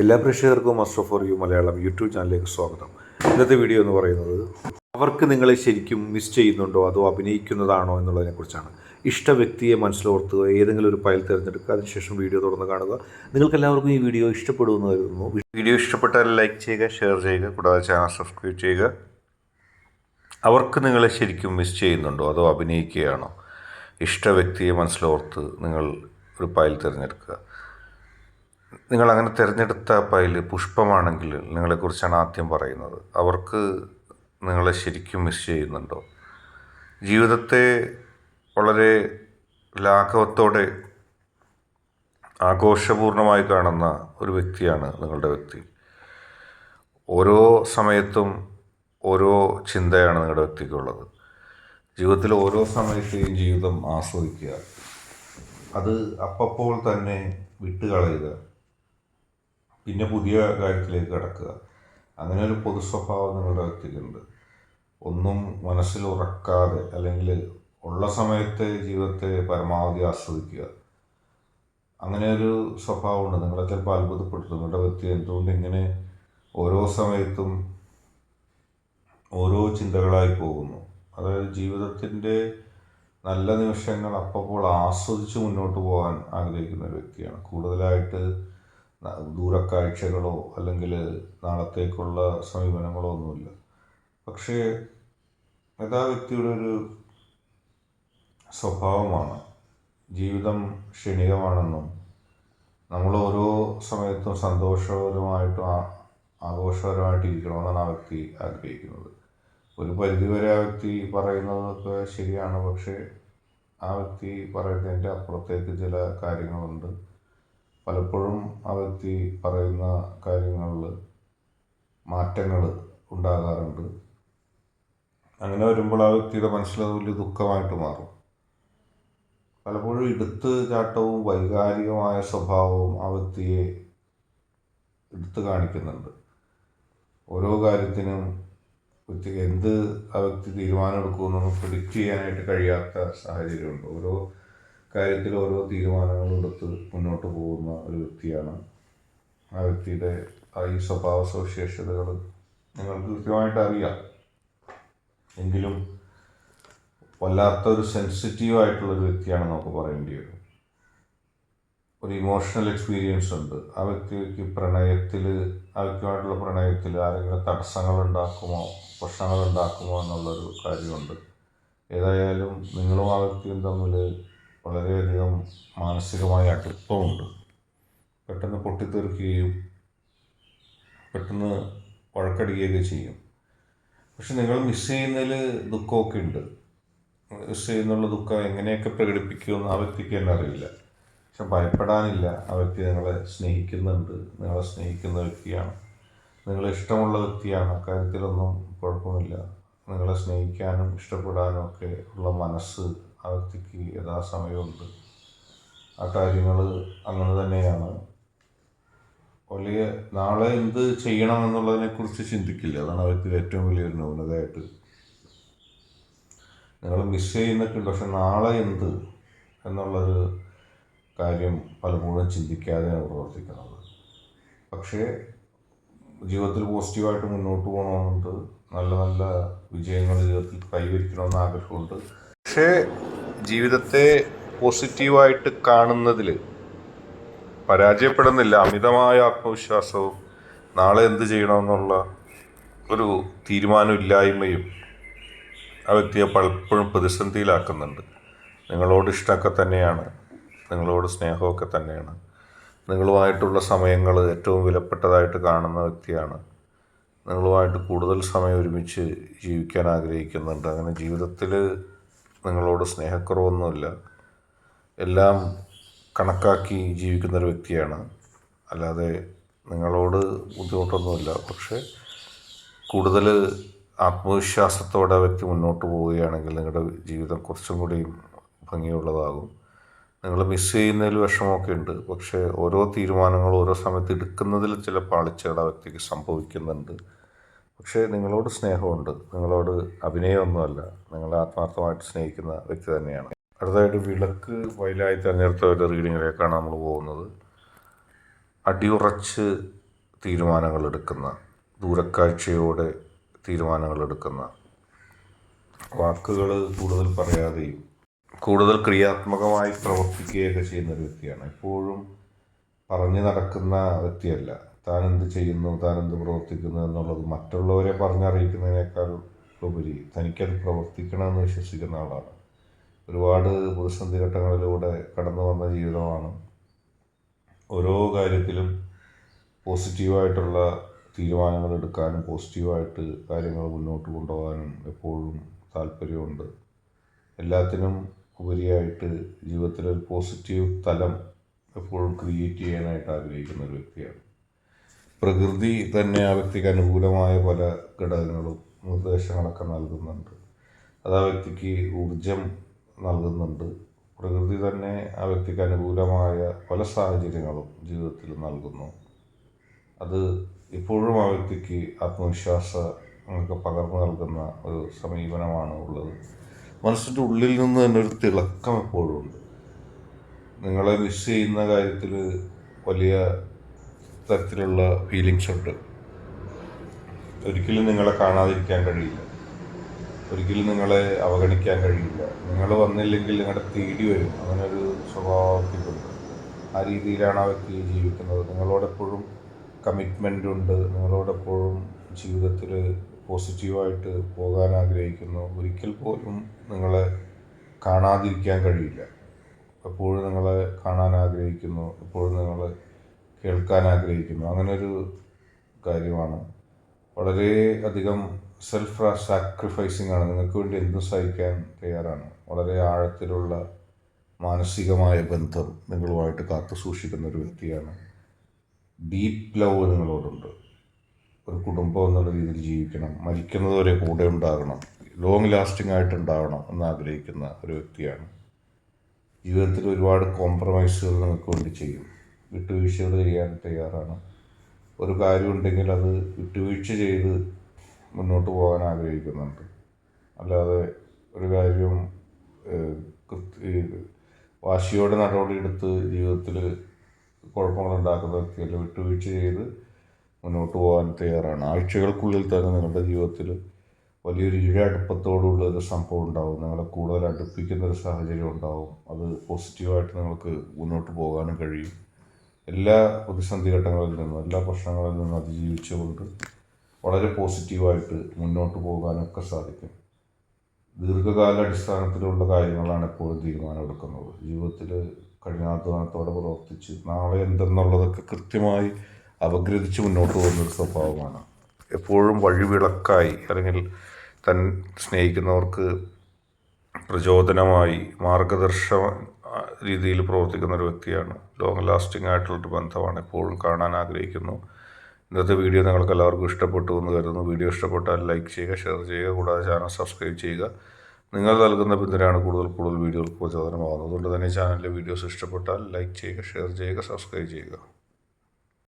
എല്ലാ പ്രേക്ഷകർക്കും master for you Malayalam YouTube ചാനലിലേക്ക് സ്വാഗതം. ഇന്നത്തെ വീഡിയോ എന്ന് പറയുന്നത് അവർക്ക് നിങ്ങളെ ശരിക്കും മിസ് ചെയ്യുന്നുണ്ടോ അതോ അഭിനയിക്കുന്നതാണോ എന്നുള്ളതിനെക്കുറിച്ചാണ് ഇഷ്ട വ്യക്തിയെ മനസ്സിലോർത്തുക ഏതെങ്കിലും ഒരു ഫയൽ തിരഞ്ഞെടുക്കുക അതിനുശേഷം വീഡിയോ തുറന്ന് കാണുക. നിങ്ങൾക്ക് എല്ലാവർക്കും ഈ വീഡിയോ ഇഷ്ടപ്പെടുമെന്ന് കരുതുന്നു. വീഡിയോ ഇഷ്ടപ്പെട്ടാൽ ലൈക്ക് ചെയ്യുക ഷെയർ ചെയ്യുക കൂടാതെ ചാനൽ സബ്സ്ക്രൈബ് ചെയ്യുക. അവർക്ക് നിങ്ങളെ ശരിക്കും മിസ് ചെയ്യുന്നുണ്ടോ അതോ അഭിനയിക്കുകയാണോ? ഇഷ്ട വ്യക്തിയെ മനസ്സിലോർത്ത് നിങ്ങൾ ഒരു ഫയൽ തിരഞ്ഞെടുക്കുക. നിങ്ങൾ അങ്ങനെ തിരഞ്ഞെടുത്ത ഫയൽ പുഷ്പമാണെങ്കിൽ നിങ്ങളെക്കുറിച്ചാണ് ആദ്യം പറയുന്നത്. അവർക്ക് നിങ്ങളെ ശരിക്കും മിസ് ചെയ്യുന്നുണ്ടോ? ജീവിതത്തെ വളരെ ലാഘവത്തോടെ ആഘോഷപൂർണമായി കാണുന്ന ഒരു വ്യക്തിയാണ് നിങ്ങളുടെ വ്യക്തി. ഓരോ സമയത്തും ഓരോ ചിന്തയാണ് നിങ്ങളുടെ വ്യക്തിക്കുള്ളത്. ജീവിതത്തിൽ ഓരോ സമയത്തെയും ജീവിതം ആസ്വദിക്കുക. അത് അപ്പപ്പോൾ തന്നെ വിട്ടുകളയുക. പിന്നെ പുതിയ കാര്യത്തിലേക്ക് കടക്കുക. അങ്ങനെ ഒരു പൊതു സ്വഭാവം നിങ്ങളുടെ വ്യക്തിക്കുണ്ട്. ഒന്നും മനസ്സിൽ ഉറക്കാതെ അല്ലെങ്കിൽ ഉള്ള സമയത്തെ ജീവിതത്തെ പരമാവധി ആസ്വദിക്കുക. അങ്ങനെ ഒരു സ്വഭാവമുണ്ട്. നിങ്ങളെ ചിലപ്പോൾ അത്ഭുതപ്പെടുത്തും. നിങ്ങളുടെ വ്യക്തി എന്തുകൊണ്ട് ഇങ്ങനെ ഓരോ സമയത്തും ഓരോ ചിന്തകളായി പോകുന്നു. അതായത് ജീവിതത്തിന്റെ നല്ല നിമിഷങ്ങൾ അപ്പോൾ ആസ്വദിച്ച് മുന്നോട്ട് പോകാൻ ആഗ്രഹിക്കുന്ന ഒരു വ്യക്തിയാണ്. കൂടുതലായിട്ട് ദൂരക്കാഴ്ചകളോ അല്ലെങ്കിൽ നാളത്തേക്കുള്ള സമീപനങ്ങളോ ഒന്നുമില്ല. പക്ഷേ യഥാ വ്യക്തിയുടെ ഒരു സ്വഭാവമാണ്. ജീവിതം ക്ഷണികമാണെന്നും നമ്മൾ ഓരോ സമയത്തും സന്തോഷപരമായിട്ടും ആ- ആഘോഷപരമായിട്ട് ഇരിക്കണമെന്നാണ് ആ വ്യക്തി ആഗ്രഹിക്കുന്നത്. ഒരു പരിധിവരെ ആ വ്യക്തി പറയുന്നതൊക്കെ ശരിയാണ്. പക്ഷേ ആ വ്യക്തി പറയുന്നതിന്റെ അപ്പുറത്തേക്ക് ചില കാര്യങ്ങളുണ്ട്. പലപ്പോഴും ആ വ്യക്തി പറയുന്ന കാര്യങ്ങളിൽ മാറ്റങ്ങൾ ഉണ്ടാകാറുണ്ട്. അങ്ങനെ വരുമ്പോൾ ആ വ്യക്തിയുടെ മനസ്സിലത് വലിയ ദുഃഖമായിട്ട് മാറും. പലപ്പോഴും എടുത്ത് ചാട്ടവും വൈകാരികമായ സ്വഭാവവും ആ വ്യക്തിയെ എടുത്തു കാണിക്കുന്നുണ്ട്. ഓരോ കാര്യത്തിനും വ്യക്തി എന്ത് ആ വ്യക്തി തീരുമാനമെടുക്കുമെന്നൊന്നും പ്രിഡിക്റ്റ് ചെയ്യാനായിട്ട് കഴിയാത്ത സാഹചര്യമുണ്ട്. ഓരോ കാര്യത്തിൽ ഓരോ തീരുമാനങ്ങളും എടുത്ത് മുന്നോട്ട് പോകുന്ന ഒരു വ്യക്തിയാണ്. ആ വ്യക്തിയുടെ ആ ഈ സ്വഭാവ സവിശേഷതകൾ നിങ്ങൾക്ക് കൃത്യമായിട്ട് അറിയാം. എങ്കിലും വല്ലാത്തൊരു സെൻസിറ്റീവ് ആയിട്ടുള്ളൊരു വ്യക്തിയാണ് നമുക്ക് പറയേണ്ടി വരും. ഒരു ഇമോഷണൽ എക്സ്പീരിയൻസ് ഉണ്ട്. ആ വ്യക്തിക്ക് പ്രണയത്തിൽ ആ വ്യക്തിയുമായിട്ടുള്ള പ്രണയത്തിൽ ആരെങ്കിലും തടസ്സങ്ങൾ ഉണ്ടാക്കുമോ പ്രശ്നങ്ങൾ ഉണ്ടാക്കുമോ എന്നുള്ളൊരു കാര്യമുണ്ട്. ഏതായാലും നിങ്ങളും ആ വ്യക്തിയും തമ്മിൽ വളരെയധികം മാനസികമായ അടുപ്പമുണ്ട് പെട്ടെന്ന് പൊട്ടിത്തെറിക്കുകയും പെട്ടെന്ന് വഴക്കടിക്കുകയൊക്കെ ചെയ്യും. പക്ഷെ നിങ്ങൾ മിസ് ചെയ്യുന്നതിൽ ദുഃഖമൊക്കെ ഉണ്ട്. മിസ് ചെയ്യുന്നുള്ള ദുഃഖം എങ്ങനെയൊക്കെ പ്രകടിപ്പിക്കുമെന്ന് ആ വ്യക്തിക്ക് തന്നെ അറിയില്ല. പക്ഷെ ഭയപ്പെടാനില്ല. ആ വ്യക്തി നിങ്ങളെ സ്നേഹിക്കുന്നുണ്ട്. നിങ്ങളെ സ്നേഹിക്കുന്ന വ്യക്തിയാണ്. നിങ്ങളെ ഇഷ്ടമുള്ള വ്യക്തിയാണ്. അക്കാര്യത്തിലൊന്നും കുഴപ്പമില്ല. നിങ്ങളെ സ്നേഹിക്കാനും ഇഷ്ടപ്പെടാനും ഒക്കെ ഉള്ള മനസ്സ് ആ യഥാസമയമുണ്ട്. ആ കാര്യങ്ങൾ അങ്ങനെ തന്നെയാണ്. വലിയ നാളെ എന്ത് ചെയ്യണം എന്നുള്ളതിനെക്കുറിച്ച് ചിന്തിക്കില്ല. അതാണ് അവർക്ക് ഏറ്റവും വലിയൊരു ന്യൂനതയായിട്ട്. നിങ്ങൾ മിസ് ചെയ്യുന്നൊക്കെ പക്ഷെ നാളെ എന്ത് എന്നുള്ളൊരു കാര്യം പലപ്പോഴും ചിന്തിക്കാതെയാണ് പ്രവർത്തിക്കുന്നത്. പക്ഷേ ജീവിതത്തിൽ പോസിറ്റീവായിട്ട് മുന്നോട്ട് പോകണമെന്നുണ്ട്. നല്ല നല്ല വിജയങ്ങൾ ജീവിതത്തിൽ കൈവരിക്കണമെന്ന് ആഗ്രഹമുണ്ട്. പക്ഷേ ജീവിതത്തെ പോസിറ്റീവായിട്ട് കാണുന്നതിൽ പരാജയപ്പെടുന്നില്ല അമിതമായ ആത്മവിശ്വാസവും നാളെ എന്ത് ചെയ്യണമെന്നുള്ള ഒരു തീരുമാനമില്ലായ്മയും ആ വ്യക്തിയെ പലപ്പോഴും പ്രതിസന്ധിയിലാക്കുന്നുണ്ട്. നിങ്ങളോട് ഇഷ്ടമൊക്കെ തന്നെയാണ് നിങ്ങളോട് സ്നേഹമൊക്കെ തന്നെയാണ് നിങ്ങളുമായിട്ടുള്ള സമയങ്ങൾ ഏറ്റവും വിലപ്പെട്ടതായിട്ട് കാണുന്ന വ്യക്തിയാണ്. നിങ്ങളുമായിട്ട് കൂടുതൽ സമയം ഒരുമിച്ച് ജീവിക്കാൻ ആഗ്രഹിക്കുന്നുണ്ട്. അങ്ങനെ ജീവിതത്തിൽ നിങ്ങളോട് സ്നേഹക്കുറവൊന്നുമില്ല. എല്ലാം കണക്കാക്കി ജീവിക്കുന്ന ഒരു വ്യക്തിയാണ്. അല്ലാതെ നിങ്ങളോട് ബുദ്ധിമുട്ടൊന്നുമില്ല. പക്ഷേ കൂടുതൽ ആത്മവിശ്വാസത്തോടെ വ്യക്തി മുന്നോട്ട് പോവുകയാണെങ്കിൽ നിങ്ങളുടെ ജീവിതം കുറച്ചും കൂടി ഭംഗിയുള്ളതാകും. നിങ്ങൾ മിസ് ചെയ്യുന്നതിൽ വിഷമമൊക്കെ ഉണ്ട്. പക്ഷേ ഓരോ തീരുമാനങ്ങളും ഓരോ സമയത്ത് എടുക്കുന്നതിൽ ചില പാളിച്ചകൾ ആ വ്യക്തിക്ക് സംഭവിക്കുന്നുണ്ട്. പക്ഷേ നിങ്ങളോട് സ്നേഹമുണ്ട്. നിങ്ങളോട് അഭിനയമൊന്നുമല്ല. നിങ്ങൾ ആത്മാർത്ഥമായിട്ട് സ്നേഹിക്കുന്ന വ്യക്തി തന്നെയാണ്. അടുത്തതായിട്ട് വിളക്ക് വയലായി തിരഞ്ഞെടുത്ത ഒരു റീഡിങ്ങിലേക്കാണ് നമ്മൾ പോകുന്നത്. അടിയുറച്ച് തീരുമാനങ്ങൾ എടുക്കുന്ന ദൂരക്കാഴ്ചയോടെ തീരുമാനങ്ങൾ എടുക്കുന്ന വാക്കുകൾ കൂടുതൽ പറയാതെയും കൂടുതൽ ക്രിയാത്മകമായി പ്രവർത്തിക്കുകയൊക്കെ ചെയ്യുന്ന ഒരു വ്യക്തിയാണ്. എപ്പോഴും പറഞ്ഞു നടക്കുന്ന വ്യക്തിയല്ല. താൻ എന്ത് ചെയ്യുന്നു താൻ എന്ത് പ്രവർത്തിക്കുന്നു എന്നുള്ളത് മറ്റുള്ളവരെ പറഞ്ഞറിയിക്കുന്നതിനേക്കാൾ ഉപരി തനിക്കത് പ്രവർത്തിക്കണമെന്ന് വിശ്വസിക്കുന്ന ആളാണ്. ഒരുപാട് പ്രതിസന്ധി ഘട്ടങ്ങളിലൂടെ കടന്നു വന്ന ജീവിതമാണ്. ഓരോ കാര്യത്തിലും പോസിറ്റീവായിട്ടുള്ള തീരുമാനങ്ങൾ എടുക്കാനും പോസിറ്റീവായിട്ട് കാര്യങ്ങൾ മുന്നോട്ട് കൊണ്ടുപോകാനും എപ്പോഴും താല്പര്യമുണ്ട്. എല്ലാത്തിനും ഉപരിയായിട്ട് ജീവിതത്തിലൊരു പോസിറ്റീവ് തലം എപ്പോഴും ക്രിയേറ്റ് ചെയ്യാനായിട്ട് ആഗ്രഹിക്കുന്ന ഒരു വ്യക്തിയാണ്. പ്രകൃതി തന്നെ ആ വ്യക്തിക്ക് അനുകൂലമായ പല ഘടകങ്ങളും നിർദ്ദേശങ്ങളൊക്കെ നൽകുന്നുണ്ട്. അത് ആ വ്യക്തിക്ക് ഊർജം നൽകുന്നുണ്ട്. പ്രകൃതി തന്നെ ആ വ്യക്തിക്ക് അനുകൂലമായ പല സാഹചര്യങ്ങളും ജീവിതത്തിൽ നൽകുന്നു. അത് ഇപ്പോഴും ആ വ്യക്തിക്ക് ആത്മവിശ്വാസങ്ങൾക്ക് പകർന്നു നൽകുന്ന ഒരു സമീപനമാണ് ഉള്ളത്. മനസ്സിന്റെ ഉള്ളിൽ നിന്ന് തന്നെ ഒരു തിളക്കം എപ്പോഴും ഉണ്ട്. നിങ്ങളെ മിസ് ചെയ്യുന്ന കാര്യത്തിൽ വലിയ തരത്തിലുള്ള ഫീലിങ്സ് ഉണ്ട്. ഒരിക്കലും നിങ്ങളെ കാണാതിരിക്കാൻ കഴിയില്ല. ഒരിക്കലും നിങ്ങളെ അവഗണിക്കാൻ കഴിയില്ല. നിങ്ങൾ വന്നില്ലെങ്കിൽ നിങ്ങളുടെ തേടി വരും. അങ്ങനൊരു സ്വഭാവത്തിലുണ്ട്. ആ രീതിയിലാണ് ആ വ്യക്തി ജീവിക്കുന്നത്. നിങ്ങളോടെപ്പോഴും കമ്മിറ്റ്മെന്റ് ഉണ്ട്. നിങ്ങളോടെപ്പോഴും ജീവിതത്തിൽ പോസിറ്റീവായിട്ട് പോകാൻ ആഗ്രഹിക്കുന്നു. ഒരിക്കൽ പോലും നിങ്ങളെ കാണാതിരിക്കാൻ കഴിയില്ല. എപ്പോഴും നിങ്ങളെ കാണാൻ ആഗ്രഹിക്കുന്നു. എപ്പോഴും നിങ്ങളെ കേൾക്കാൻ ആഗ്രഹിക്കുന്നു. അങ്ങനെ ഒരു കാര്യമാണ്. വളരെ അധികം സെൽഫ് സാക്രിഫൈസിങ് ആണ്. നിങ്ങൾക്ക് വേണ്ടി എന്തും സഹിക്കാൻ തയ്യാറാണ്. വളരെ ആഴത്തിലുള്ള മാനസികമായ ബന്ധം നിങ്ങളുമായിട്ട് കാത്തു സൂക്ഷിക്കുന്ന ഒരു വ്യക്തിയാണ്. ഡീപ്പ് ലവ് നിങ്ങളോടുണ്ട്. ഒരു കുടുംബം എന്നുള്ള രീതിയിൽ ജീവിക്കണം. മരിക്കുന്നതുവരെ കൂടെ ഉണ്ടാകണം. ലോങ് ലാസ്റ്റിംഗ് ആയിട്ട് ഉണ്ടാകണം എന്ന് ആഗ്രഹിക്കുന്ന ഒരു വ്യക്തിയാണ്. ജീവിതത്തിൽ ഒരുപാട് കോംപ്രമൈസുകൾ നിങ്ങൾക്ക് വേണ്ടി ചെയ്യും. വിട്ടുവീഴ്ചകൾ ചെയ്യാൻ തയ്യാറാണ്. ഒരു കാര്യമുണ്ടെങ്കിൽ അത് വിട്ടുവീഴ്ച ചെയ്ത് മുന്നോട്ട് പോകാൻ ആഗ്രഹിക്കുന്നുണ്ട് അല്ലാതെ ഒരു കാര്യം വാശിയോടെ നടപടിയെടുത്ത് ജീവിതത്തിൽ കുഴപ്പങ്ങൾ ഉണ്ടാക്കുന്ന വ്യക്തിയല്ല വിട്ടുവീഴ്ച ചെയ്ത് മുന്നോട്ട് പോകാൻ തയ്യാറാണ്. ആഴ്ചകൾക്കുള്ളിൽ തന്നെ നിങ്ങളുടെ ജീവിതത്തിൽ വലിയൊരു ഇഴ അടുപ്പത്തോടുള്ള ഒരു സംഭവം ഉണ്ടാവും. നിങ്ങളെ കൂടുതൽ അടുപ്പിക്കുന്ന ഒരു സാഹചര്യം ഉണ്ടാവും. അത് പോസിറ്റീവായിട്ട് നിങ്ങൾക്ക് മുന്നോട്ട് പോകാനും കഴിയും. എല്ലാ പ്രതിസന്ധി ഘട്ടങ്ങളിൽ നിന്നും എല്ലാ പ്രശ്നങ്ങളിൽ നിന്നും അതിജീവിച്ചുകൊണ്ട് വളരെ പോസിറ്റീവായിട്ട് മുന്നോട്ട് പോകാനൊക്കെ സാധിക്കും. ദീർഘകാല അടിസ്ഥാനത്തിലുള്ള കാര്യങ്ങളാണ് എപ്പോഴും തീരുമാനമെടുക്കുന്നത്. ജീവിതത്തിൽ കഠിനാധ്വാനത്തോടെ പ്രവർത്തിച്ച് നാളെ എന്തെന്നുള്ളതൊക്കെ കൃത്യമായി അപഗ്രഥിച്ച് മുന്നോട്ട് പോകുന്ന ഒരു സ്വഭാവമാണ്. എപ്പോഴും വഴിവിളക്കായി അല്ലെങ്കിൽ തൻ സ്നേഹിക്കുന്നവർക്ക് പ്രചോദനമായി മാർഗദർശന രീതിയിൽ പ്രവർത്തിക്കുന്ന ഒരു വ്യക്തിയാണ്. ലോങ് ലാസ്റ്റിംഗ് ആയിട്ടുള്ളൊരു ബന്ധമാണ് എപ്പോഴും കാണാൻ ആഗ്രഹിക്കുന്നു. ഇന്നത്തെ വീഡിയോ നിങ്ങൾക്ക് എല്ലാവർക്കും ഇഷ്ടപ്പെട്ടു എന്ന് കരുതുന്നു. വീഡിയോ ഇഷ്ടപ്പെട്ടാൽ ലൈക്ക് ചെയ്യുക ഷെയർ ചെയ്യുക കൂടാതെ ചാനൽ സബ്സ്ക്രൈബ് ചെയ്യുക. നിങ്ങൾ നൽകുന്ന പിന്തുണയാണ് കൂടുതൽ കൂടുതൽ വീഡിയോകൾ പ്രചോദനമാകുന്നത്. അതുകൊണ്ട് തന്നെ ചാനലിലെ വീഡിയോസ് ഇഷ്ടപ്പെട്ടാൽ ലൈക്ക് ചെയ്യുക ഷെയർ ചെയ്യുക സബ്സ്ക്രൈബ് ചെയ്യുക.